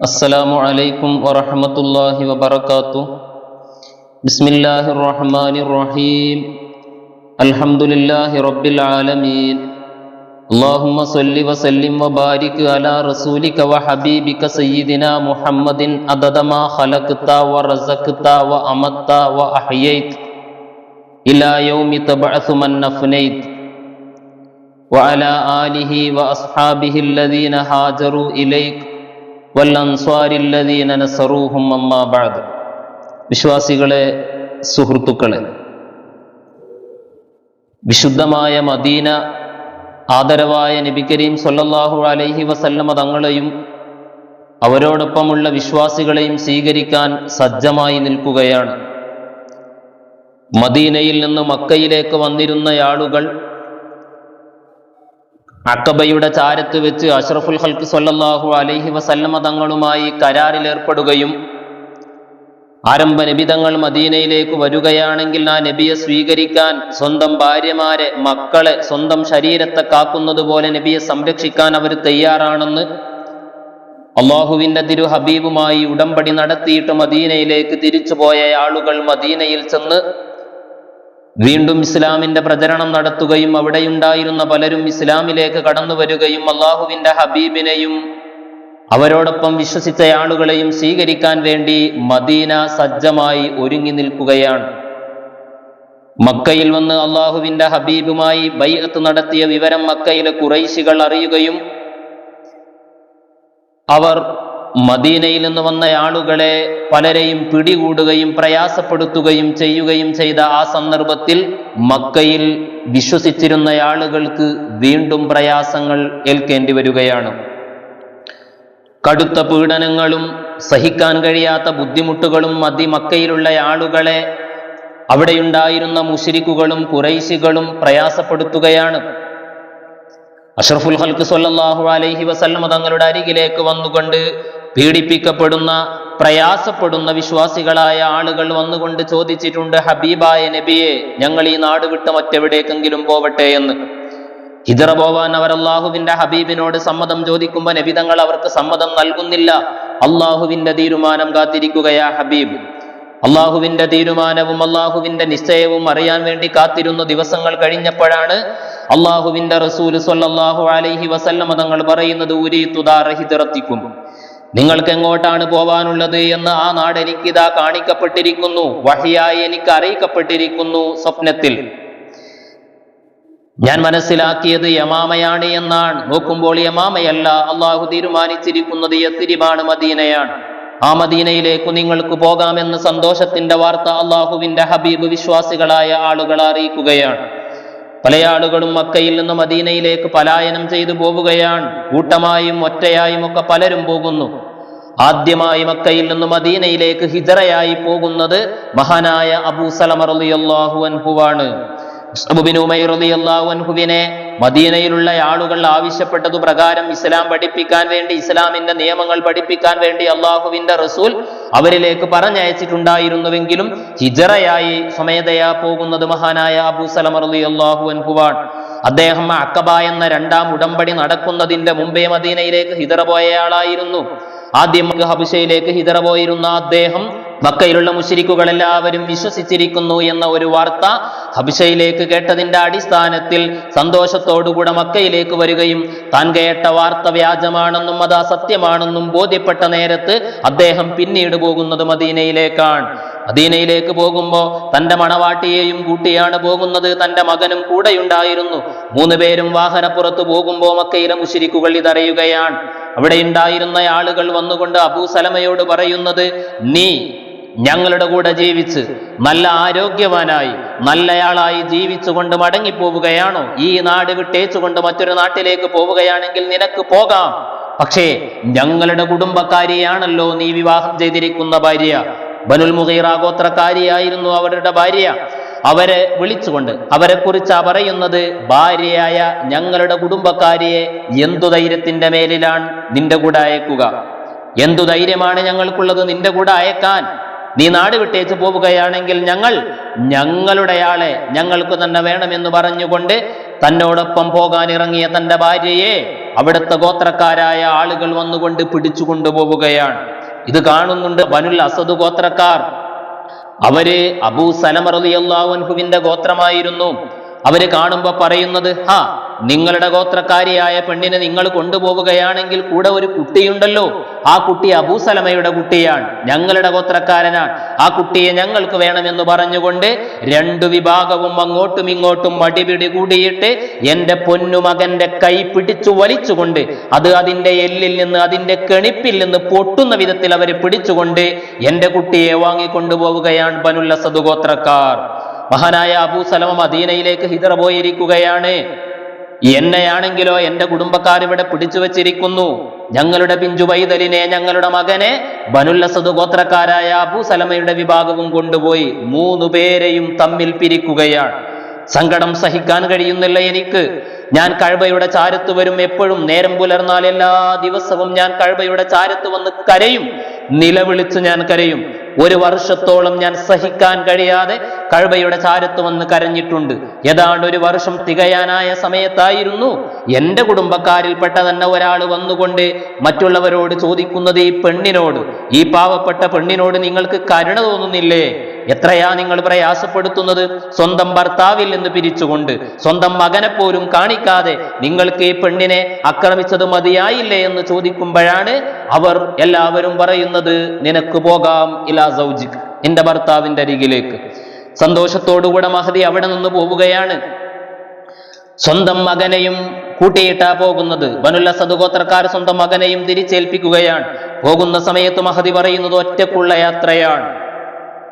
السلام عليكم ورحمة الله وبركاته. بسم الله الرحمن الرحيم. الحمد لله رب العالمين. اللهم صل وسلم وبارك على رسولك وحبيبك سيدنا محمد. عدد ما خلقت ورزقت وأمت وأحييت. إلى يوم تبعث من نفنيت وعلى آله وأصحابه الذين هاجروا إليك. വിശ്വാസികളെ സുഹൃത്തുക്കളെ വിശുദ്ധമായ മദീന ആദരവായ നബി കരീം സൊല്ലാഹു അലൈഹി വസല്ലമ തങ്ങളെയും അവരോടൊപ്പമുള്ള വിശ്വാസികളെയും സ്വീകരിക്കാൻ സജ്ജമായി നിൽക്കുകയാണ്. മദീനയിൽ നിന്ന് മക്കയിലേക്ക് വന്നിരുന്ന ആളുകൾ അക്കബയുടെ ചാരത്ത് വെച്ച് അഷ്റഫുൽ ഹൽക്ക് സൊല്ലാഹു അലൈഹി വസല്ലമ തങ്ങളുമായി കരാറിലേർപ്പെടുകയും ആരംഭ നബിതങ്ങൾ മദീനയിലേക്ക് വരികയാണെങ്കിൽ ആ നബിയെ സ്വീകരിക്കാൻ സ്വന്തം ഭാര്യമാരെ മക്കളെ സ്വന്തം ശരീരത്തെ കാക്കുന്നത് പോലെ നബിയെ സംരക്ഷിക്കാൻ അവർ തയ്യാറാണെന്ന് അള്ളാഹുവിന്റെ തിരു ഹബീബുമായി ഉടമ്പടി നടത്തിയിട്ട് മദീനയിലേക്ക് തിരിച്ചുപോയ ആളുകൾ മദീനയിൽ ചെന്ന് വീണ്ടും ഇസ്ലാമിന്റെ പ്രചരണം നടത്തുകയും അവിടെയുണ്ടായിരുന്ന പലരും ഇസ്ലാമിലേക്ക് കടന്നു വരികയും അള്ളാഹുവിന്റെ ഹബീബിനെയും അവരോടൊപ്പം വിശ്വസിച്ച ആളുകളെയും സ്വീകരിക്കാൻ വേണ്ടി മദീന സജ്ജമായി ഒരുങ്ങി നിൽക്കുകയാണ്. മക്കയിൽ വന്ന് അള്ളാഹുവിന്റെ ഹബീബുമായി ബൈഅത്ത് നടത്തിയ വിവരം മക്കയിലെ കുറൈശികൾ അറിയുകയും അവർ മദീനയിൽ നിന്ന് വന്ന ആളുകളെ പലരെയും പിടികൂടുകയും പ്രയാസപ്പെടുത്തുകയും ചെയ്യുകയും ചെയ്ത ആ സന്ദർഭത്തിൽ മക്കയിൽ വിശ്വസിച്ചിരുന്ന ആളുകൾക്ക് വീണ്ടും പ്രയാസങ്ങൾ ഏൽക്കേണ്ടി വരികയാണ്. കടുത്ത പീഡനങ്ങളും സഹിക്കാൻ കഴിയാത്ത ബുദ്ധിമുട്ടുകളും മതി മക്കയിലുള്ള ആളുകളെ അവിടെയുണ്ടായിരുന്ന മുഷിരിക്കുകളും കുറൈശികളും പ്രയാസപ്പെടുത്തുകയാണ്. അഷ്റഫുൽ ഹൽക്ക് സൊല്ലാഹു അലൈഹി വസല്ലമ തങ്ങളുടെ അരികിലേക്ക് വന്നുകൊണ്ട് പീഡിപ്പിക്കപ്പെടുന്ന പ്രയാസപ്പെടുന്ന വിശ്വാസികളായ ആളുകൾ വന്നുകൊണ്ട് ചോദിച്ചിട്ടുണ്ട് ഹബീബായ നബിയെ ഞങ്ങൾ ഈ നാട് വിട്ട് മറ്റെവിടേക്കെങ്കിലും പോവട്ടെ എന്ന്? ഹിദറ പോവാൻ അവർ അള്ളാഹുവിന്റെ ഹബീബിനോട് സമ്മതം ചോദിക്കുമ്പോൾ നബിതങ്ങൾ അവർക്ക് സമ്മതം നൽകുന്നില്ല. അള്ളാഹുവിന്റെ തീരുമാനം കാത്തിരിക്കുകയാ ഹബീബ്. അള്ളാഹുവിന്റെ തീരുമാനവും അള്ളാഹുവിന്റെ നിശ്ചയവും അറിയാൻ വേണ്ടി കാത്തിരുന്ന ദിവസങ്ങൾ കഴിഞ്ഞപ്പോഴാണ് അള്ളാഹുവിന്റെ റസൂൽ സൊല്ലാഹു അലൈഹി വസല്ലമ തങ്ങൾ പറയുന്നത് ഊരി തുതാറഹിതിറത്തിക്കും നിങ്ങൾക്ക് എങ്ങോട്ടാണ് പോവാനുള്ളത് എന്ന് ആ നാട് എനിക്കിതാ കാണിക്കപ്പെട്ടിരിക്കുന്നു. വഹിയായി എനിക്ക് അറിയിക്കപ്പെട്ടിരിക്കുന്നു സ്വപ്നത്തിൽ. ഞാൻ മനസ്സിലാക്കിയത് യമാമയാണ് എന്നാണ്. നോക്കുമ്പോൾ യമാമയല്ല അള്ളാഹു തീരുമാനിച്ചിരിക്കുന്നത് യത്തിരിമാണ് മദീനയാണ്. ആ മദീനയിലേക്ക് നിങ്ങൾക്ക് പോകാമെന്ന് സന്തോഷത്തിന്റെ വാർത്ത അള്ളാഹുവിന്റെ ഹബീബ് വിശ്വാസികളായ ആളുകൾ അറിയിക്കുകയാണ്. പല ആളുകളും മക്കയിൽ നിന്ന് മദീനയിലേക്ക് പലായനം ചെയ്തു പോവുകയാണ്. കൂട്ടമായും ഒറ്റയായും ഒക്കെ പലരും പോകുന്നു. ആദ്യമായി മക്കയിൽ നിന്ന് മദീനയിലേക്ക് ഹിജറയായി പോകുന്നത് മഹാനായ അബൂ സലമ റളിയല്ലാഹു അൻഹുവാണ് അൻഹുവിനെ മദീനയിലുള്ള ആളുകൾ ആവശ്യപ്പെട്ടതു പ്രകാരം ഇസ്ലാം പഠിപ്പിക്കാൻ വേണ്ടി ഇസ്ലാമിന്റെ നിയമങ്ങൾ പഠിപ്പിക്കാൻ വേണ്ടി അള്ളാഹുവിന്റെ റസൂൽ അവരിലേക്ക് പറഞ്ഞയച്ചിട്ടുണ്ടായിരുന്നുവെങ്കിലും ഹിജറയായി സ്വമേധയാ പോകുന്നത് മഹാനായ അബൂ സലമർ അള്ളാഹു അദ്ദേഹം അക്കബ എന്ന രണ്ടാം ഉടമ്പടി നടക്കുന്നതിന്റെ മുമ്പേ മദീനയിലേക്ക് ഹിതറ പോയയാളായിരുന്നു. ആദ്യം ഹബുഷയിലേക്ക് ഹിതറ പോയിരുന്ന അദ്ദേഹം മക്കയിലുള്ള മുഷിരിക്കുകൾ എല്ലാവരും വിശ്വസിച്ചിരിക്കുന്നു എന്ന ഒരു വാർത്ത ഹബിഷയിലേക്ക് കേട്ടതിന്റെ അടിസ്ഥാനത്തിൽ സന്തോഷത്തോടുകൂടെ മക്കയിലേക്ക് വരികയും താൻ കേട്ട വാർത്ത വ്യാജമാണെന്നും അത് അസത്യമാണെന്നും ബോധ്യപ്പെട്ട നേരത്ത് അദ്ദേഹം പിന്നീട് പോകുന്നത് മദീനയിലേക്കാണ്. മദീനയിലേക്ക് പോകുമ്പോൾ തന്റെ മണവാട്ടിയെയും കൂട്ടിയാണ് പോകുന്നത് തന്റെ മകനും കൂടെയുണ്ടായിരുന്നു. മൂന്ന് പേരും വാഹനപ്പുറത്ത് പോകുമ്പോൾ മക്കയിലെ മുഷിരിക്കുകൾ ഇതറിയുകയാണ്. അവിടെ ഉണ്ടായിരുന്ന ആളുകൾ വന്നുകൊണ്ട് അബൂ സലമയോട് പറയുന്നത് നീ ഞങ്ങളുടെ കൂടെ ജീവിച്ച് നല്ല ആരോഗ്യവാനായി നല്ലയാളായി ജീവിച്ചുകൊണ്ട് മടങ്ങിപ്പോവുകയാണോ? ഈ നാട് വിട്ടേച്ചുകൊണ്ട് മറ്റൊരു നാട്ടിലേക്ക് പോവുകയാണെങ്കിൽ നിനക്ക് പോകാം. പക്ഷേ ഞങ്ങളുടെ കുടുംബക്കാരിയാണല്ലോ നീ വിവാഹം ചെയ്തിരിക്കുന്ന ഭാര്യ. ബനുൽ മുഹീറ ഗോത്രക്കാരിയായിരുന്നു അവരുടെ ഭാര്യ. അവരെ വിളിച്ചുകൊണ്ട് അവരെ കുറിച്ചാ പറയുന്നത്? ഭാര്യയായ ഞങ്ങളുടെ കുടുംബക്കാരിയെ എന്തു ധൈര്യത്തിന്റെ മേലിലാണ് നിന്റെ കൂടെ അയക്കുക? എന്തു ധൈര്യമാണ് ഞങ്ങൾക്കുള്ളത് നിന്റെ കൂടെ അയക്കാൻ? നീ നാട് വിട്ടേച്ച് പോവുകയാണെങ്കിൽ ഞങ്ങൾ ഞങ്ങളുടെ ആളെ ഞങ്ങൾക്ക് തന്നെ വേണമെന്ന് പറഞ്ഞുകൊണ്ട് തന്നോടൊപ്പം പോകാൻ ഇറങ്ങിയ തന്റെ ഭാര്യയെ അവിടുത്തെ ഗോത്രക്കാരായ ആളുകൾ വന്നുകൊണ്ട് പിടിച്ചു കൊണ്ടുപോവുകയാണ്. ഇത് കാണുന്നുണ്ട് വനുൽ അസദ് ഗോത്രക്കാർ. അവർ അബൂ സലമ റളിയല്ലാഹുവിന്റെ ഗോത്രമായിരുന്നു. അവർ കാണുമ്പോൾ പറയുന്നത് ഹാ നിങ്ങളുടെ ഗോത്രക്കാരിയായ പെണ്ണിനെ നിങ്ങൾ കൊണ്ടുപോവുകയാണെങ്കിൽ കൂടെ ഒരു കുട്ടിയുണ്ടല്ലോ. ആ കുട്ടി അബൂസലമയുടെ കുട്ടിയാണ് ഞങ്ങളുടെ ഗോത്രക്കാരനാണ്. ആ കുട്ടിയെ ഞങ്ങൾക്ക് വേണമെന്ന് പറഞ്ഞുകൊണ്ട് രണ്ടു വിഭാഗവും അങ്ങോട്ടും ഇങ്ങോട്ടും മടിപിടി കൂടിയിട്ട് എന്റെ പൊന്നുമകന്റെ കൈ പിടിച്ചു വലിച്ചുകൊണ്ട് അത് അതിന്റെ എല്ലിൽ നിന്ന് അതിന്റെ കെണിപ്പിൽ നിന്ന് പൊട്ടുന്ന വിധത്തിൽ അവർ പിടിച്ചുകൊണ്ട് എന്റെ കുട്ടിയെ വാങ്ങിക്കൊണ്ടുപോവുകയാണ് ബനുല്ല സദുഗോത്രക്കാർ മഹാനായ അബൂ സലമ മദീനയിലേക്ക് ഹിതറ പോയിരിക്കുകയാണ്. എന്നെയാണെങ്കിലോ എന്റെ കുടുംബക്കാർ ഇവിടെ പിടിച്ചു വച്ചിരിക്കുന്നു. ഞങ്ങളുടെ പിഞ്ചു പൈതലിനെ ഞങ്ങളുടെ മകനെ ബനുല്ലസദ് ഗോത്രക്കാരായ അബൂ സലമയുടെ വിഭാഗവും കൊണ്ടുപോയി മൂന്നു പേരെയും തമ്മിൽ പിരിക്കുകയാണ്. സങ്കടം സഹിക്കാൻ കഴിയുന്നില്ല എനിക്ക്. ഞാൻ കഴബയുടെ ചാരത്ത് വരും എപ്പോഴും. നേരം പുലർന്നാൽ എല്ലാ ദിവസവും ഞാൻ കഴബയുടെ ചാരത്ത് വന്ന് കരയും. നിലവിളിച്ച് ഞാൻ കരയും. ഒരു വർഷത്തോളം ഞാൻ സഹിക്കാൻ കഴിയാതെ കഴബയുടെ ചാരത്ത് വന്ന് കരഞ്ഞിട്ടുണ്ട്. ഏതാണ്ട് ഒരു വർഷം തികയാനായ സമയത്തായിരുന്നു. എന്റെ കുടുംബക്കാരിൽപ്പെട്ട തന്നെ ഒരാൾ വന്നുകൊണ്ട് മറ്റുള്ളവരോട് ചോദിക്കുന്നത് ഈ പെണ്ണിനോട്. ഈ പാവപ്പെട്ട പെണ്ണിനോട് നിങ്ങൾക്ക് കരുണ തോന്നുന്നില്ലേ? എത്രയാ നിങ്ങൾ പ്രയാസപ്പെടുത്തുന്നത്? സ്വന്തം ഭർത്താവിൽ നിന്ന് പിരിച്ചുകൊണ്ട് സ്വന്തം മകനെ പോലും കാണിക്കാതെ നിങ്ങൾക്ക് ഈ പെണ്ണിനെ ആക്രമിച്ചത് മതിയായില്ലേ എന്ന് ചോദിക്കുമ്പോഴാണ് അവർ എല്ലാവരും പറയുന്നത് നിനക്ക് പോകാം ഇലാ സൗജിക്ക് നിന്റെ ഭർത്താവിന്റെ അരികിലേക്ക്. സന്തോഷത്തോടുകൂടെ മഹതി അവിടെ നിന്ന് പോവുകയാണ്. സ്വന്തം മകനെയും കൂട്ടിയിട്ടാ പോകുന്നത്. ബനുല്ല സദുഗോത്രക്കാർ സ്വന്തം മകനെയും തിരിച്ചേൽപ്പിക്കുകയാണ്. പോകുന്ന സമയത്ത് മഹതി പറയുന്നത് ഒറ്റക്കുള്ള യാത്രയാണ്.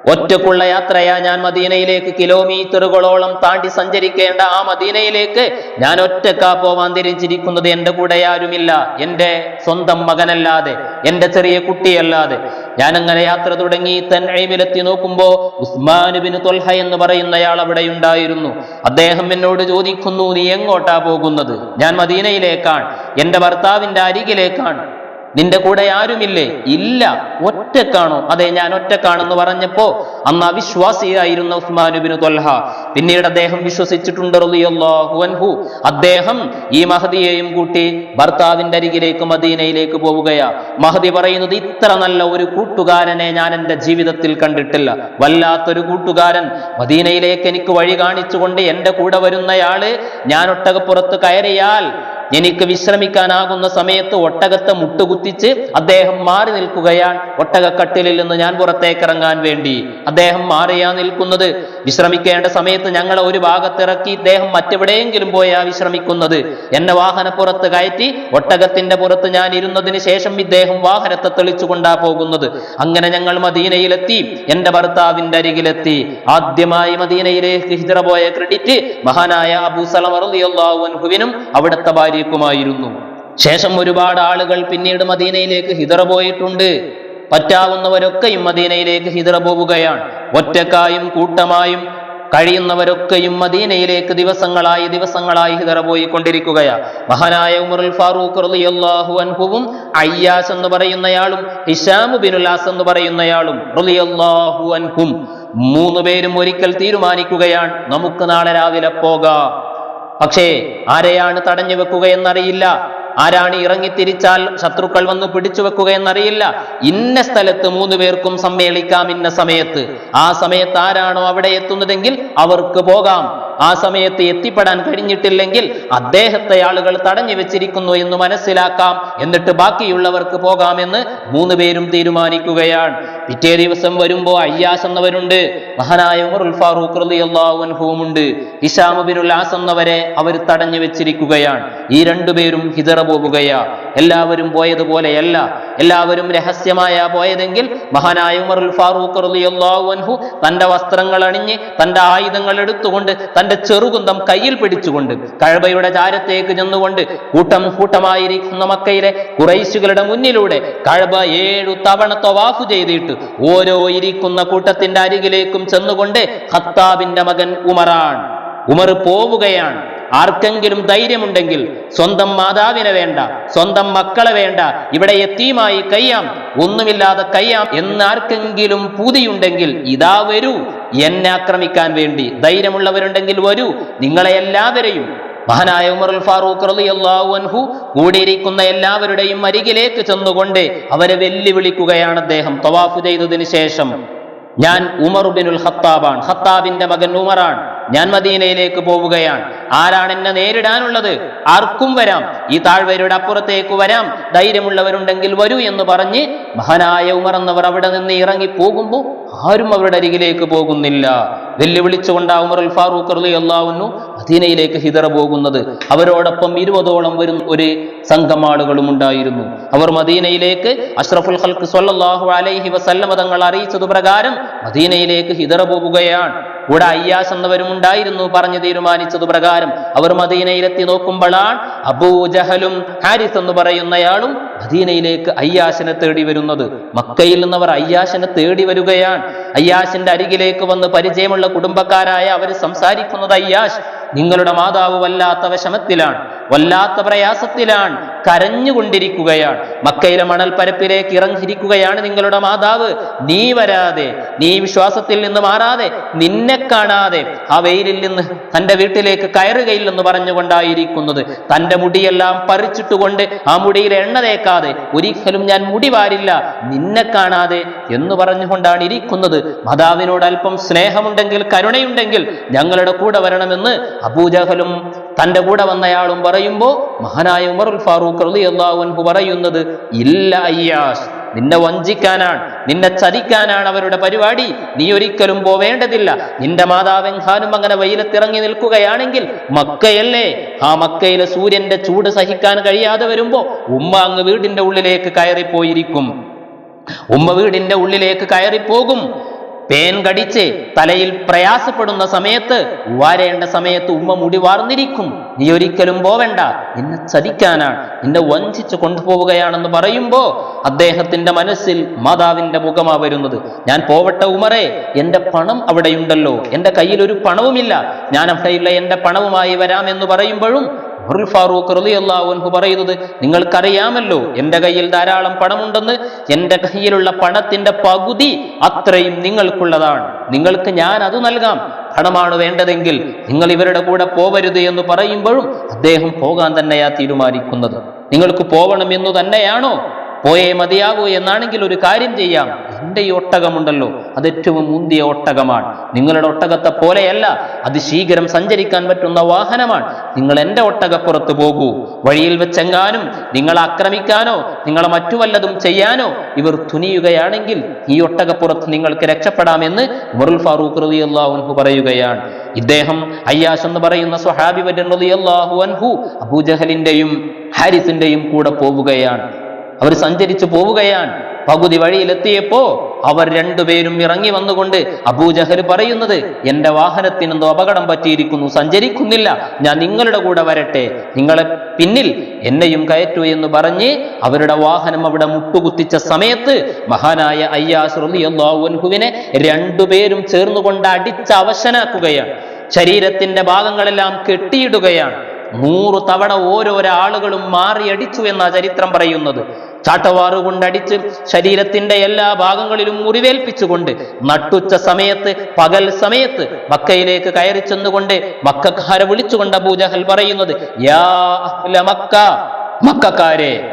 ഒറ്റക്കുള്ള യാത്രയാ ഞാൻ മദീനയിലേക്ക് കിലോമീറ്ററുകളോളം താണ്ടി സഞ്ചരിക്കേണ്ട ആ മദീനയിലേക്ക് ഞാൻ ഒറ്റക്കാ പോവാൻ തിരിച്ചിരിക്കുന്നത് എന്റെ കൂടെ ആരുമില്ല. എന്റെ സ്വന്തം മകനല്ലാതെ എന്റെ ചെറിയ കുട്ടിയല്ലാതെ. ഞാൻ അങ്ങനെ യാത്ര തുടങ്ങി തൻഐമിലെത്തി നോക്കുമ്പോൾ ഉസ്മാൻ ബിൻ തൊൽഹ എന്ന് പറയുന്നയാൾ അവിടെ ഉണ്ടായിരുന്നു. അദ്ദേഹം എന്നോട് ചോദിക്കുന്നു നീ എങ്ങോട്ടാ പോകുന്നത്? ഞാൻ മദീനയിലേക്കാണ്. എന്റെ ഭർത്താവിന്റെ അരികിലേക്കാണ്. നിന്റെ കൂടെ ആരുമില്ലേ? ഇല്ല. ഒറ്റക്കാണോ? അതെ ഞാൻ ഒറ്റക്കാണെന്ന് പറഞ്ഞപ്പോ അന്ന് അവിശ്വാസിയായിരുന്ന ഉസ്മാനുബിന് തൊൽഹ. പിന്നീട് അദ്ദേഹം വിശ്വസിച്ചിട്ടുണ്ട് അൻഹു. അദ്ദേഹം ഈ മഹദിയെയും കൂട്ടി ഭർത്താവിന്റെ അരികിലേക്ക് മദീനയിലേക്ക് പോവുകയാ. മഹദി പറയുന്നത് ഇത്ര നല്ല ഒരു കൂട്ടുകാരനെ ഞാൻ എന്റെ ജീവിതത്തിൽ കണ്ടിട്ടില്ല. വല്ലാത്തൊരു കൂട്ടുകാരൻ. മദീനയിലേക്ക് എനിക്ക് വഴി കാണിച്ചുകൊണ്ട് എന്റെ കൂടെ വരുന്നയാൾ ഞാൻ ഒട്ടകപ്പുറത്ത് കയറിയാൽ എനിക്ക് വിശ്രമിക്കാനാകുന്ന സമയത്ത് ഒട്ടകത്തെ മുട്ടുകുത്തിച്ച് അദ്ദേഹം മാറി നിൽക്കുകയാണ്. ഒട്ടകക്കട്ടിലിൽ നിന്ന് ഞാൻ പുറത്തേക്ക് ഇറങ്ങാൻ വേണ്ടി. അദ്ദേഹം മാറിയാ നിൽക്കുന്നത്. വിശ്രമിക്കേണ്ട സമയത്ത് ഞങ്ങളെ ഒരു ഭാഗത്തിറക്കി ഇദ്ദേഹം മറ്റെവിടെയെങ്കിലും പോയാ വിശ്രമിക്കുന്നത്. എന്നെ വാഹനപ്പുറത്ത് കയറ്റി ഒട്ടകത്തിന്റെ പുറത്ത് ഞാൻ ഇരുന്നതിന് ശേഷം ഇദ്ദേഹം വാഹനത്തെ തെളിച്ചുകൊണ്ടാ പോകുന്നത്. അങ്ങനെ ഞങ്ങൾ മദീനയിലെത്തി. എന്റെ ഭർത്താവിന്റെ അരികിലെത്തി. ആദ്യമായി മദീനയിലേക്ക് ഹിജറ പോയ ക്രെഡിറ്റ് മഹാനായ അബൂ അവിടുത്തെ അവിടുത്തെ ഭാര്യക്കുമായിരുന്നു ശേഷം ഒരുപാട് ആളുകൾ പിന്നീട് മദീനയിലേക്ക് ഹിതറ പോയിട്ടുണ്ട്. പറ്റാവുന്നവരൊക്കെയും മദീനയിലേക്ക് ഹിതറ പോവുകയാണ്. ഒറ്റക്കായും കൂട്ടമായും കഴിയുന്നവരൊക്കെയും മദീനയിലേക്ക് ദിവസങ്ങളായി ദിവസങ്ങളായി ഹിതറ പോയിക്കൊണ്ടിരിക്കുകയാണ്. മഹാനായ ഉമറുൽ ഫാറൂഖ് റളിയല്ലാഹു അൻഹുവും അയ്യാസ് എന്ന് പറയുന്നയാളും ഹിഷാമു ബിനുലാസ് എന്ന് പറയുന്നയാളും റളിയല്ലാഹു അൻഹും മൂന്ന് പേരും ഒരിക്കൽ തീരുമാനിക്കുകയാണ്. നമുക്ക് നാളെ രാവിലെ പോകാം. പക്ഷേ ആരെയാണ് തടഞ്ഞു വെക്കുക എന്നറിയില്ല. ആരാണ് ഇറങ്ങിത്തിരിച്ചാൽ ശത്രുക്കൾ വന്ന് പിടിച്ചു വെക്കുക എന്നറിയില്ല. ഇന്ന സ്ഥലത്ത് മൂന്ന് പേർക്കും സമ്മേളിക്കാം ഇന്ന സമയത്ത്. ആ സമയത്ത് ആരാണോ അവിടെ എത്തുന്നതെങ്കിൽ അവർക്ക് പോകാം. ആ സമയത്ത് എത്തിപ്പെടാൻ കഴിഞ്ഞിട്ടില്ലെങ്കിൽ അദ്ദേഹത്തെ ആളുകൾ തടഞ്ഞു വെച്ചിരിക്കുന്നു എന്ന് മനസ്സിലാക്കാം. എന്നിട്ട് ബാക്കിയുള്ളവർക്ക് പോകാമെന്ന് മൂന്ന് പേരും തീരുമാനിക്കുകയാണ്. പിറ്റേ ദിവസം വരുമ്പോൾ അയ്യാസ് എന്നവരുണ്ട്. മഹാനായ ഉമറുൽ ഫാറൂഖ് റളിയല്ലാഹു അൻഹുവുമുണ്ട്. ഹിഷാം ബിനുൽ ആസ് എന്നവരെ അവർ തടഞ്ഞു വെച്ചിരിക്കുകയാണ്. ഈ രണ്ടുപേരും ഹിജറ പോവുകയാ എല്ലാവരും പോയതുപോലെയല്ല. എല്ലാവരും രഹസ്യമായ പോയതെങ്കിൽ മഹാനായ ഉമറുൽ ഫാറൂഖ് റളിയല്ലാഹു തന്റെ വസ്ത്രങ്ങൾ അണിഞ്ഞ് തന്റെ ആയുധങ്ങൾ എടുത്തുകൊണ്ട് തന്റെ ചെറുകുന്തം കയ്യിൽ പിടിച്ചുകൊണ്ട് കഴബയുടെ ചാരത്തേക്ക് ചെന്നുകൊണ്ട് കൂട്ടം കൂട്ടമായിരിക്കുന്ന മക്കയിലെ കുറൈശുകളുടെ മുന്നിലൂടെ കഴബ ഏഴു തവണ തവാഫ് ചെയ്തിട്ട് ഓരോ ഇരിക്കുന്ന കൂട്ടത്തിന്റെ അരികിലേക്കും ചെന്നുകൊണ്ട് ഖത്താബിന്റെ മകൻ ഉമറാണ്. ഉമർ പോവുകയാണ്. ആർക്കെങ്കിലും ധൈര്യമുണ്ടെങ്കിൽ സ്വന്തം മാതാവിനെ വേണ്ട സ്വന്തം മക്കളെ വേണ്ട ഇവിടെ എത്തിയുമായി കയ്യാം ഒന്നുമില്ലാതെ കയ്യാം എന്നാർക്കെങ്കിലും പൂതിയുണ്ടെങ്കിൽ ഇതാ വരൂ എന്നെ ആക്രമിക്കാൻ വേണ്ടി ധൈര്യമുള്ളവരുണ്ടെങ്കിൽ വരൂ നിങ്ങളെ എല്ലാവരെയും. മഹാനായ ഉമർ ഫാറൂഖ് റളിയല്ലാഹു കൂടിയിരിക്കുന്ന എല്ലാവരുടെയും അരികിലേക്ക് ചെന്നുകൊണ്ട് അവരെ വെല്ലുവിളിക്കുകയാണ് അദ്ദേഹം. തവാഫ് ചെയ്തതിനു ശേഷം ഞാൻ ഉമർ ബിനുൽ ഹത്താബാണ് ഹത്താബിന്റെ മകൻ ഉമറാണ്. ഞാൻ മദീനയിലേക്ക് പോവുകയാണ്. ആരാണ് എന്നെ നേരിടാനുള്ളത്? ആർക്കും വരാം. ഈ താഴ്വരയുടെ അപ്പുറത്തേക്ക് വരാം. ധൈര്യമുള്ളവരുണ്ടെങ്കിൽ വരൂ എന്ന് പറഞ്ഞ് മഹാനായ ഉമർ എന്നവർ അവിടെ നിന്ന് ഇറങ്ങി പോകുമ്പോൾ ആരും അവരുടെ അരികിലേക്ക് പോകുന്നില്ല. വെല്ലുവിളിച്ചുകൊണ്ട് ഉമർ ഫാറൂഖ് അള്ളാഹുന്നു മദീനയിലേക്ക് ഹിതറ പോകുന്നത്. അവരോടൊപ്പം ഇരുപതോളം വരും ഒരു സംഘം ആളുകളും ഉണ്ടായിരുന്നു. അവർ മദീനയിലേക്ക് അഷ്റഫുൽ ഹൽക്ക് സ്വല്ലല്ലാഹു അലൈഹി വസല്ലമ തങ്ങൾ അറിയിച്ചത് പ്രകാരം മദീനയിലേക്ക് ഹിതറ പോകുകയാണ്. കൂടെ അയ്യാസ് എന്നവരും ഉണ്ടായിരുന്നു പറഞ്ഞു തീരുമാനിച്ചത് പ്രകാരം. അവർ മദീനയിലെത്തി നോക്കുമ്പോഴാണ് അബൂജഹലും ഹാരിസ് എന്ന് പറയുന്നയാളും മദീനയിലേക്ക് അയ്യാശനെ തേടി വരുന്നത്. മക്കയിൽ നിന്നവർ അയ്യാശനെ തേടി വരികയാണ്. അയ്യാശിന്റെ അരികിലേക്ക് വന്ന് പരിചയമുള്ള കുടുംബക്കാരായ അവർ സംസാരിക്കുന്നത് അയ്യാഷ് നിങ്ങളുടെ മാതാവ് വല്ലാത്ത വിഷമത്തിലാണ് വല്ലാത്ത പ്രയാസത്തിലാണ് കരഞ്ഞുകൊണ്ടിരിക്കുകയാണ്. മക്കയിലെ മണൽപ്പരപ്പിലേക്ക് ഇറങ്ങിയിരിക്കുകയാണ് നിങ്ങളുടെ മാതാവ്. നീ വരാതെ നീ വിശ്വാസത്തിൽ നിന്ന് മാറാതെ നിന്നെ കാണാതെ ആ വെയിലിൽ നിന്ന് തന്റെ വീട്ടിലേക്ക് കയറുകയില്ലെന്ന് പറഞ്ഞുകൊണ്ടായിരിക്കുന്നത്. തന്റെ മുടിയെല്ലാം പറിച്ചിട്ടുകൊണ്ട് ആ മുടിയിൽ എണ്ണ തേക്കാതെ ഒരിക്കലും ഞാൻ മുടി വാരില്ല. നിന്നെ കാണാതെ എന്ന് പറഞ്ഞുകൊണ്ടാണ് ഇരിക്കുന്നത്. മാതാവിനോട് അല്പം സ്നേഹമുണ്ടെങ്കിൽ കരുണയുണ്ടെങ്കിൽ ഞങ്ങളുടെ കൂടെ വരണമെന്ന് അബൂജഹലും തന്റെ കൂടെ വന്നയാളും പറയുമ്പോൾ മഹാനായ ഉമറുൽ ഫാറൂഖ് റളിയല്ലാഹു അൻഹു പറയുന്നത് ഇല്ല അയ്യാസ് നിന്നെ വഞ്ചിക്കാനാണ് നിന്നെ ചതിക്കാനാണ് അവരുടെ പരിപാടി. നീ ഒരിക്കലും പോവേണ്ടതില്ല. നിന്റെ മാതാവെങ്കാനും അങ്ങനെ വെയിലത്തിറങ്ങി നിൽക്കുകയാണെങ്കിൽ മക്കയല്ലേ? ആ മക്കയിലെ സൂര്യന്റെ ചൂട് സഹിക്കാൻ കഴിയാതെ വരുമ്പോ ഉമ്മ അങ്ങ് വീടിന്റെ ഉള്ളിലേക്ക് കയറിപ്പോയിരിക്കും. ഉമ്മ വീടിന്റെ ഉള്ളിലേക്ക് കയറിപ്പോകും. പേൻ കടിച്ച് തലയിൽ പ്രയാസപ്പെടുന്ന സമയത്ത് വാരേണ്ട സമയത്ത് ഉമ്മ മുടി വാർന്നിരിക്കും. നീ ഒരിക്കലും പോവണ്ട. എന്നെ ചതിക്കാനാണ്. നിന്നെ വഞ്ചിച്ച് കൊണ്ടുപോവുകയാണെന്ന് പറയുമ്പോൾ അദ്ദേഹത്തിന്റെ മനസ്സിൽ മാതാവിന്റെ മുഖമാ വരുന്നത്. ഞാൻ പോവട്ടെ ഉമറേ എന്റെ പണം അവിടെയുണ്ടല്ലോ. എന്റെ കയ്യിൽ ഒരു പണവുമില്ല. ഞാൻ അവിടെയുള്ള എന്റെ പണവുമായി വരാമെന്ന് പറയുമ്പോഴും ഫാറൂഖ് റളിയല്ലാഹു അൻഹു പറയുന്നത് നിങ്ങൾക്കറിയാമല്ലോ എന്റെ കയ്യിൽ ധാരാളം പണമുണ്ടെന്ന് എന്റെ കയ്യിലുള്ള പണത്തിന്റെ പകുതി അത്രയും നിങ്ങൾക്കുള്ളതാണ്. നിങ്ങൾക്ക് ഞാൻ അത് നൽകാം. പണമാണ് വേണ്ടതെങ്കിൽ നിങ്ങൾ ഇവരുടെ കൂടെ പോവരുത് എന്ന് പറയുമ്പോഴും അദ്ദേഹം പോകാൻ തന്നെയാ തീരുമാനിക്കുന്നത്. നിങ്ങൾക്ക് പോവണം എന്ന് തന്നെയാണോ? പോയേ മതിയാകൂ എന്നാണെങ്കിൽ ഒരു കാര്യം ചെയ്യാം. എന്റെ ഈ ഒട്ടകമുണ്ടല്ലോ. അത് ഏറ്റവും മുന്തിയ ഒട്ടകമാണ്. നിങ്ങളുടെ ഒട്ടകത്തെ പോലെയല്ല അത് ശീഘ്രം സഞ്ചരിക്കാൻ പറ്റുന്ന വാഹനമാണ്. നിങ്ങൾ എന്റെ ഒട്ടകപ്പുറത്ത് പോകൂ. വഴിയിൽ വെച്ചെങ്ങാനും നിങ്ങളെ ആക്രമിക്കാനോ നിങ്ങളെ മറ്റു വല്ലതും ചെയ്യാനോ ഇവർ തുനിയുകയാണെങ്കിൽ ഈ ഒട്ടകപ്പുറത്ത് നിങ്ങൾക്ക് രക്ഷപ്പെടാമെന്ന് ഉമറുൽ ഫാറൂഖ് റളിയല്ലാഹു അൻഹു പറയുകയാണ്. ഇദ്ദേഹം അയ്യാസ് എന്ന് പറയുന്ന സ്വഹാബി റളിയല്ലാഹു അൻഹു അബൂജഹലിന്റെയും ഹാരിസിന്റെയും കൂടെ പോവുകയാണ്. അവർ സഞ്ചരിച്ചു പോവുകയാണ്. പകുതി വഴിയിലെത്തിയപ്പോ അവർ രണ്ടുപേരും ഇറങ്ങി വന്നുകൊണ്ട് അബൂജഹൽ പറയുന്നത് എന്റെ വാഹനത്തിനെന്തോ അപകടം പറ്റിയിരിക്കുന്നു സഞ്ചരിക്കുന്നില്ല. ഞാൻ നിങ്ങളുടെ കൂടെ വരട്ടെ. നിങ്ങളെ പിന്നിൽ എന്നെയും കയറ്റു എന്ന് പറഞ്ഞ് അവരുടെ വാഹനം അവിടെ മുട്ടുകുത്തിച്ച സമയത്ത് മഹാനായ അയ്യാസ് റളിയല്ലാഹു അൻഹുവിനെ രണ്ടുപേരും ചേർന്നുകൊണ്ട് അടിച്ച് അവശനാക്കുകയാണ് ശരീരത്തിന്റെ ഭാഗങ്ങളെല്ലാം കെട്ടിയിടുകയാണ്. നൂറ് തവണ ഓരോരോ ആളുകളും മാറിയടിച്ചു എന്ന ചരിത്രം പറയുന്നത്. ചാട്ടവാറുകൊണ്ടടിച്ച് ശരീരത്തിന്റെ എല്ലാ ഭാഗങ്ങളിലും മുറിവേൽപ്പിച്ചുകൊണ്ട് നട്ടുച്ച സമയത്ത് പകൽ സമയത്ത് മക്കയിലേക്ക് കയറി ചെന്നുകൊണ്ട് മക്കാരെ വിളിച്ചുകൊണ്ട് അബൂജഹൽ പറയുന്നത് യാ മക്കാരെ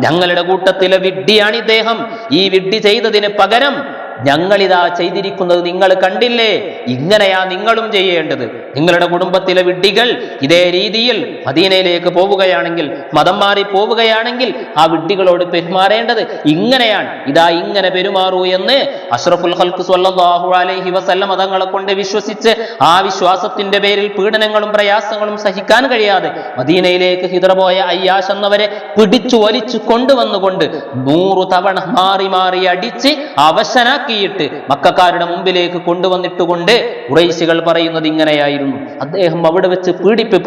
ഞങ്ങളുടെ കൂട്ടത്തിലെ വിഡ്ഢിയാണ് ഇദ്ദേഹം. ഈ വിഡ്ഢി ചെയ്തതിന് പകരം ഞങ്ങളിതാ ചെയ്തിരിക്കുന്നത് നിങ്ങൾ കണ്ടില്ലേ? ഇങ്ങനെയാ നിങ്ങളും ചെയ്യേണ്ടത്. നിങ്ങളുടെ കുടുംബത്തിലെ വിഡ്ഢികൾ ഇതേ രീതിയിൽ മദീനയിലേക്ക് പോവുകയാണെങ്കിൽ മതം മാറി പോവുകയാണെങ്കിൽ ആ വിഡ്ഢികളോട് പെരുമാറേണ്ടത് ഇങ്ങനെയാണ്. ഇതാ ഇങ്ങനെ പെരുമാറൂ എന്ന് അഷ്റഫുൽ ഹൽക്ക് സ്വല്ലല്ലാഹു അലൈഹി വസല്ല മതങ്ങളെ കൊണ്ട് വിശ്വസിച്ച് ആ വിശ്വാസത്തിന്റെ പേരിൽ പീഡനങ്ങളും പ്രയാസങ്ങളും സഹിക്കാൻ കഴിയാതെ മദീനയിലേക്ക് ഹിതറ പോയ അയ്യാഷ് എന്നവരെ പിടിച്ചു വലിച്ചു കൊണ്ടുവന്നുകൊണ്ട് നൂറു തവണ മാറി മാറി അടിച്ച് അവശനാക്കിയിട്ട് മക്കാരുടെ മുമ്പിലേക്ക് കൊണ്ടുവന്നിട്ടുകൊണ്ട് കുറൈശികൾ പറയുന്നത് ഇങ്ങനെയായിരുന്നു. അദ്ദേഹം അവിടെ വെച്ച് പീഡിപ്പി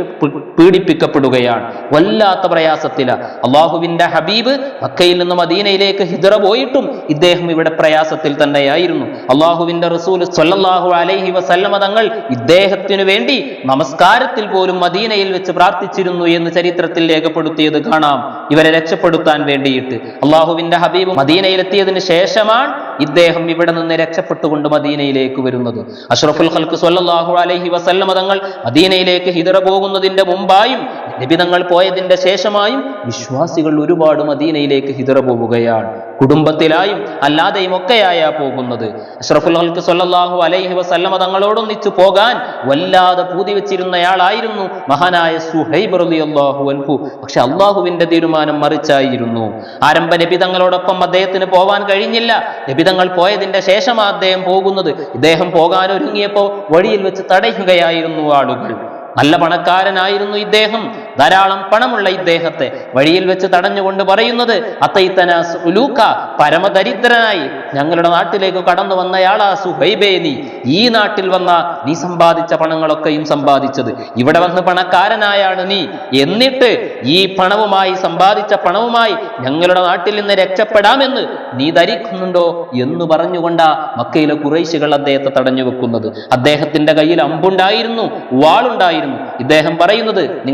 പീഡിപ്പിക്കപ്പെടുകയാണ്. വല്ലാത്ത പ്രയാസത്തില. അള്ളാഹുവിന്റെ ഹബീബ് മക്കയിൽ നിന്ന് മദീനയിലേക്ക് ഹിജറ പോയിട്ടും ഇദ്ദേഹം ഇവിടെ പ്രയാസത്തിൽ തന്നെയായിരുന്നു. അള്ളാഹുവിന്റെ റസൂൽ സൊല്ലാഹു അലൈഹി വസല്ലമ തങ്ങൾ ഇദ്ദേഹത്തിനു വേണ്ടി നമസ്കാരത്തിൽ പോലും മദീനയിൽ വെച്ച് പ്രാർത്ഥിച്ചിരുന്നു എന്ന് ചരിത്രത്തിൽ രേഖപ്പെടുത്തിയത് കാണാം. ഇവരെ രക്ഷപ്പെടുത്താൻ വേണ്ടിയിട്ട്. അള്ളാഹുവിന്റെ ഹബീബ് മദീനയിലെത്തിയതിന് ശേഷമാണ് ഇദ്ദേഹം ഇവിടെ നിന്ന് രക്ഷപ്പെട്ടുകൊണ്ട് മദീനയിലേക്ക് വരുന്നത്. അഷ്റഫുൽ ഖൽക്ക് സ്വല്ലാഹു അലൈഹി വസല്ലമ തങ്ങൾ മദീനയിലേക്ക് ഹിദറ പോകുന്നതിന്റെ മുമ്പായും നിബിതങ്ങൾ പോയതിന്റെ ശേഷമായും വിശ്വാസികൾ ഒരുപാട് മദീനയിലേക്ക് ഹിതറ പോവുകയാണ്. കുടുംബത്തിലായും അല്ലാതെയും ഒക്കെയായാ പോകുന്നത്. അഷ്റഫുൽ സൊല്ലാഹു അലൈഹി വസല്ലമ തങ്ങളോടൊന്നിച്ചു പോകാൻ വല്ലാതെ പൂതി വെച്ചിരുന്നയാളായിരുന്നു മഹാനായ സുഹൈബ് റളിയല്ലാഹു അൻഹു. പക്ഷെ അള്ളാഹുവിന്റെ തീരുമാനം മറിച്ചായിരുന്നു. ആരംഭ നബിതങ്ങളോടൊപ്പം അദ്ദേഹത്തിന് പോവാൻ കഴിഞ്ഞില്ല. നബിതങ്ങൾ പോയതിന്റെ ശേഷമാണ് അദ്ദേഹം പോകുന്നത്. ഇദ്ദേഹം പോകാൻ ഒരുങ്ങിയപ്പോൾ വഴിയിൽ വെച്ച് തടയുകയായിരുന്നു ആളുകൾ. നല്ല പണക്കാരനായിരുന്നു ഇദ്ദേഹം. ധാരാളം പണമുള്ള ഇദ്ദേഹത്തെ വഴിയിൽ വെച്ച് തടഞ്ഞുകൊണ്ട് പറയുന്നത് അത്തൈത്തനാസ് ഉലൂക്ക പരമദരിദ്രനായി ഞങ്ങളുടെ നാട്ടിലേക്ക് കടന്നു വന്നയാളാ സുഹൈബേ നീ. ഈ നാട്ടിൽ വന്ന നീ സമ്പാദിച്ച പണങ്ങളൊക്കെയും സമ്പാദിച്ചത്. ഇവിടെ വന്ന് പണക്കാരനായാണ് നീ. എന്നിട്ട് ഈ പണവുമായി സമ്പാദിച്ച പണവുമായി ഞങ്ങളുടെ നാട്ടിൽ നിന്ന് രക്ഷപ്പെടാമെന്ന് നീ ധരിക്കുന്നുണ്ടോ? എന്ന് പറഞ്ഞുകൊണ്ടാ മക്കയിലെ കുറേശികൾ അദ്ദേഹത്തെ തടഞ്ഞു വെക്കുന്നത്. അദ്ദേഹത്തിന്റെ കയ്യിൽ അമ്പുണ്ടായിരുന്നു വാളുണ്ടായിരുന്നു. ഇദ്ദേഹം പറയുന്നത്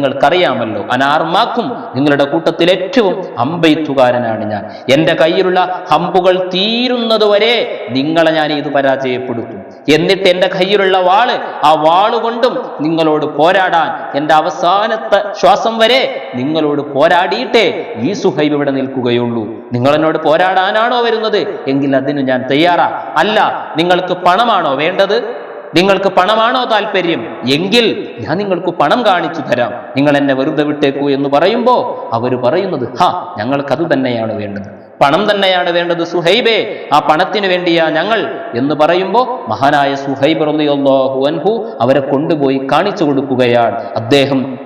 നിങ്ങൾക്കറിയാമല്ലോ അനാർമാക്കും. നിങ്ങളുടെ കൂട്ടത്തിൽ ഏറ്റവും അമ്പെയ്ത്തുകാരനാണ് ഞാൻ. എന്റെ കയ്യിലുള്ള ഹമ്പുകൾ തീരുന്നതുവരെ നിങ്ങളെ ഞാൻ ഇത് പരാജയപ്പെടുത്തും. എന്നിട്ട് എന്റെ കയ്യിലുള്ള വാൾ ആ വാളുകൊണ്ടും നിങ്ങളോട് പോരാടാൻ എന്റെ അവസാനത്തെ ശ്വാസം വരെ നിങ്ങളോട് പോരാടിയിട്ടേ ഈ സുഹൈബ് ഇവിടെ നിൽക്കുകയുള്ളൂ. നിങ്ങൾ എന്നോട് പോരാടാനാണോ വരുന്നത്? എങ്കിൽ അതിന് ഞാൻ തയ്യാറാ. അല്ല നിങ്ങൾക്ക് പണമാണോ വേണ്ടത്? നിങ്ങൾക്ക് പണമാണോ താല്പര്യം എങ്കിൽ ഞാൻ നിങ്ങൾക്ക് പണം കാണിച്ചു തരാം. നിങ്ങൾ എന്നെ വെറുതെ വിട്ടേക്കൂ എന്ന് പറയുമ്പോൾ അവർ പറയുന്നത് ഹാ ഞങ്ങൾക്കത് തന്നെയാണ് വേണ്ടത്. പണം തന്നെയാണ് വേണ്ടത് സുഹൈബേ. ആ പണത്തിന് വേണ്ടിയാ ഞങ്ങൾ. എന്ന് പറയുമ്പോൾ മഹാനായ സുഹൈബ് റളിയല്ലാഹു അൻഹു അവരെ കൊണ്ടുപോയി കാണിച്ചു കൊടുക്കുകയാണ്. അദ്ദേഹം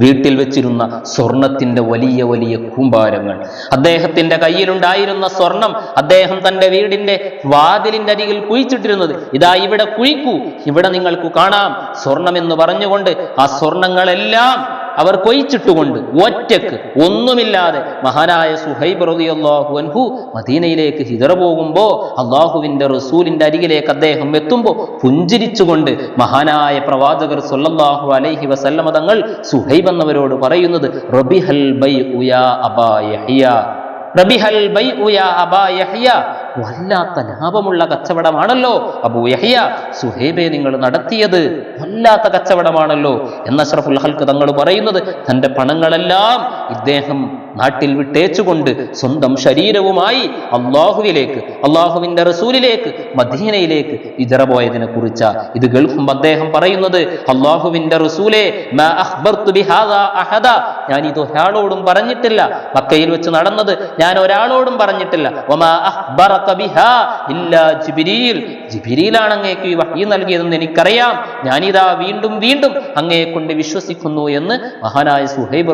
വീട്ടിൽ വെച്ചിരുന്ന സ്വർണത്തിന്റെ വലിയ വലിയ കൂമ്പാരങ്ങൾ. അദ്ദേഹത്തിന്റെ കയ്യിലുണ്ടായിരുന്ന സ്വർണം അദ്ദേഹം തന്റെ വീടിന്റെ വാതിലിന്റെ അരികിൽ കുഴിച്ചിട്ടിരുന്നത്. ഇതാ ഇവിടെ കുഴിക്കൂ. ഇവിടെ നിങ്ങൾക്ക് കാണാം. സ്വർണം എന്ന് പറഞ്ഞുകൊണ്ട് ആ സ്വർണങ്ങളെല്ലാം അവർ കൊയിച്ചിട്ടുകൊണ്ട് ഒറ്റയ്ക്ക് ഒന്നുമില്ലാതെ മഹാനായ സുഹൈബ് റളിയല്ലാഹു അൻഹു മദീനയിലേക്ക് ഹിജറ പോകുമ്പോൾ അള്ളാഹുവിന്റെ റസൂലിന്റെ അരികിലേക്ക് അദ്ദേഹം എത്തുമ്പോൾ പുഞ്ചിരിച്ചുകൊണ്ട് മഹാനായ പ്രവാചകർ സല്ലല്ലാഹു അലൈഹി വസല്ലമ തങ്ങൾ സുഹൈബ് എന്നവരോട് പറയുന്നത് റബിഹൽ ബൈ ഉയാ അബാ യഹിയ. റബിഹൽ ബൈ ഉയാ അബാ യഹ്യ. വല്ലാത്ത ലാഭമുള്ള കച്ചവടമാണല്ലോ. അബൂ സുഹേബെ സുഹൈബെ നിങ്ങൾ നടത്തിയത് വല്ലാത്ത കച്ചവടമാണല്ലോ. എന്ന അഷ്റഫുൽ ഹൽക്ക് തങ്ങൾ പറയുന്നത് തന്റെ പണങ്ങളെല്ലാം ഇദ്ദേഹം നാട്ടിൽ വിട്ടേച്ചുകൊണ്ട് സ്വന്തം ശരീരവുമായി അള്ളാഹുവിലേക്ക് അള്ളാഹുവിന്റെ റസൂലിലേക്ക് മദീനയിലേക്ക് ഇതറ പോയതിനെ കുറിച്ച ഇത് ഗൾഫും അദ്ദേഹം പറയുന്നത്. അള്ളാഹുവിന്റെ അഹദ. ഞാൻ ഇത് ഒരാളോടും പറഞ്ഞിട്ടില്ല. മക്കയിൽ വെച്ച് നടന്നത് ഞാൻ ഒരാളോടും പറഞ്ഞിട്ടില്ല. അങ്ങേക്ക് ഈ വഹി നൽകിയതെന്ന് എനിക്കറിയാം. ഞാനിതാ വീണ്ടും വീണ്ടും അങ്ങയെ കൊണ്ട് വിശ്വസിക്കുന്നു എന്ന് മഹാനായ സുഹൈബ്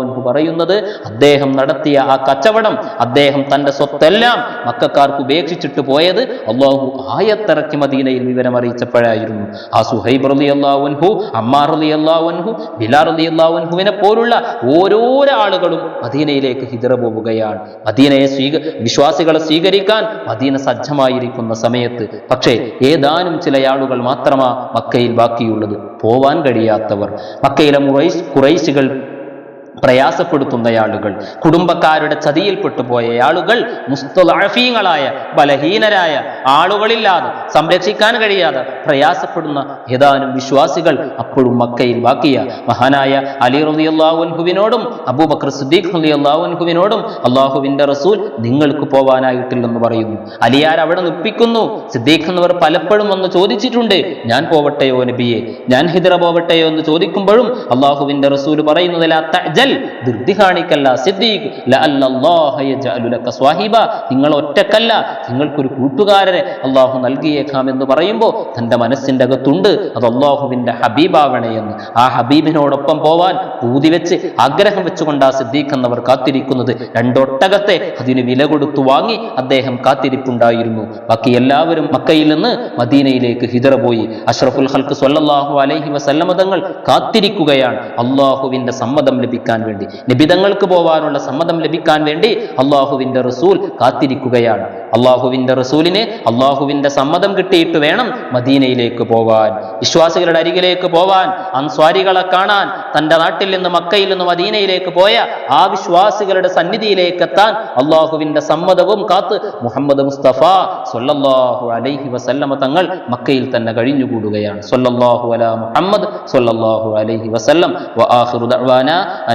അൻഹു പറയുന്നത്. അദ്ദേഹം നടത്തിയ ആ കച്ചവടം അദ്ദേഹം തന്റെ സ്വത്തെല്ലാം മക്കാർക്ക് ഉപേക്ഷിച്ചിട്ട് പോയത് അള്ളാഹു ആയത്തിറക്കി മദീനയിൽ വിവരം അറിയിച്ചപ്പോഴായിരുന്നു. ആ സുഹൈബ് റളിയല്ലാഹു അൻഹു അമ്മാർ റളിയല്ലാഹു അൻഹു ബിലാർ റളിയല്ലാഹു അൻഹുവിനെ പോലുള്ള ഓരോരോ ആളുകളും മദീനയിലേക്ക് ഹിജറ പോവുകയാണ്. മദീനയെ സ്വീക വിശ്വാസികളെ സ്വീകരിക്കാൻ മദീന സജ്ജമായിരിക്കുന്ന സമയത്ത് പക്ഷേ ഏതാനും ചില ആളുകൾ മാത്രമാ മക്കയിൽ ബാക്കിയുള്ളത്. പോവാൻ കഴിയാത്തവർ. മക്കയിലെ മുറൈസ് കുറൈശികൾ പ്രയാസപ്പെടുത്തുന്ന ആളുകൾ കുടുംബക്കാരുടെ ചതിയിൽപ്പെട്ടു പോയ ആളുകൾ മുസ്തലാഫീങ്ങളായ ബലഹീനരായ ആളുകളില്ലാതെ സംരക്ഷിക്കാൻ കഴിയാതെ പ്രയാസപ്പെടുന്ന ഏതാനും വിശ്വാസികൾ അപ്പോഴും മക്കയിൽ ബാക്കിയ. മഹാനായ അലി റളിയല്ലാഹുവിനോടും അബൂബക്കർ സിദ്ദീഖ് അള്ളാഹുവിനോടും അള്ളാഹുവിന്റെ റസൂൽ നിങ്ങൾക്ക് പോവാനായിട്ടില്ലെന്ന് പറയുന്നു. അലിയാർ അവിടെ നിപ്പിക്കുന്നു സിദ്ദീഖ് എന്നവർ പലപ്പോഴും വന്ന് ചോദിച്ചിട്ടുണ്ട് ഞാൻ പോവട്ടെയോ നബിയെ? ഞാൻ ഹിദ്ര പോവട്ടെയോ? എന്ന് ചോദിക്കുമ്പോഴും അള്ളാഹുവിന്റെ റസൂൽ പറയുന്നത് "ലാ തഅ്ജൽ ധൃതി കാണിക്കല്ല സിദ്ദീഖ്. നിങ്ങൾ ഒറ്റക്കല്ല നിങ്ങൾക്കൊരു കൂട്ടുകാരനെ അള്ളാഹു നൽകിയേക്കാം എന്ന് പറയുമ്പോൾ തന്റെ മനസ്സിന്റെ അകത്തുണ്ട്. അത് അള്ളാഹുവിന്റെ ഹബീബാവണേ എന്ന്. ആ ഹബീബിനോടൊപ്പം പോവാൻ പൂതി വെച്ച് ആഗ്രഹം വെച്ചുകൊണ്ട് ആ സിദ്ദീഖ് എന്നവർ കാത്തിരിക്കുന്നത്. രണ്ടൊട്ടകത്തെ അതിന് വില കൊടുത്തു വാങ്ങി അദ്ദേഹം കാത്തിരിപ്പുണ്ടായിരുന്നു. ബാക്കി എല്ലാവരും മക്കയിൽ നിന്ന് മദീനയിലേക്ക് ഹിതറ പോയി. അഷ്റഫുൽ ഹൽക്ക് സ്വല്ലല്ലാഹു അലൈഹി വസല്ലമ തങ്ങൾ കാത്തിരിക്കുകയാണ്. അള്ളാഹുവിന്റെ സമ്മതം ലഭിക്കാൻ വേണ്ടി. നിബിതങ്ങൾക്ക് പോവാനുള്ള സമ്മതം ലഭിക്കാൻ വേണ്ടി അള്ളാഹുവിന്റെ റസൂൽ കാത്തിരിക്കുകയാണ്. അള്ളാഹുവിന്റെ റസൂലിന് അള്ളാഹുവിന്റെ സമ്മതം കിട്ടിയിട്ട് വേണം മദീനയിലേക്ക് പോവാൻ. വിശ്വാസികളുടെ അരികിലേക്ക് പോവാൻ അൻസ്വാരികളെ കാണാൻ തന്റെ നാട്ടിൽ നിന്ന് മക്കയിൽ നിന്ന് മദീനയിലേക്ക് പോയ ആ വിശ്വാസികളുടെ സന്നിധിയിലേക്ക് എത്താൻ അള്ളാഹുവിന്റെ സമ്മതവും കാത്ത് മുഹമ്മദ് മുസ്തഫ സൊല്ലാഹു അലൈഹി വസല്ലമ തങ്ങൾ മക്കയിൽ തന്നെ കഴിഞ്ഞുകൂടുകയാണ്. സൊല്ലാഹു അല മുഹമ്മദ് സൊല്ലാഹു അലൈഹി വസല്ലം. വആഖിറു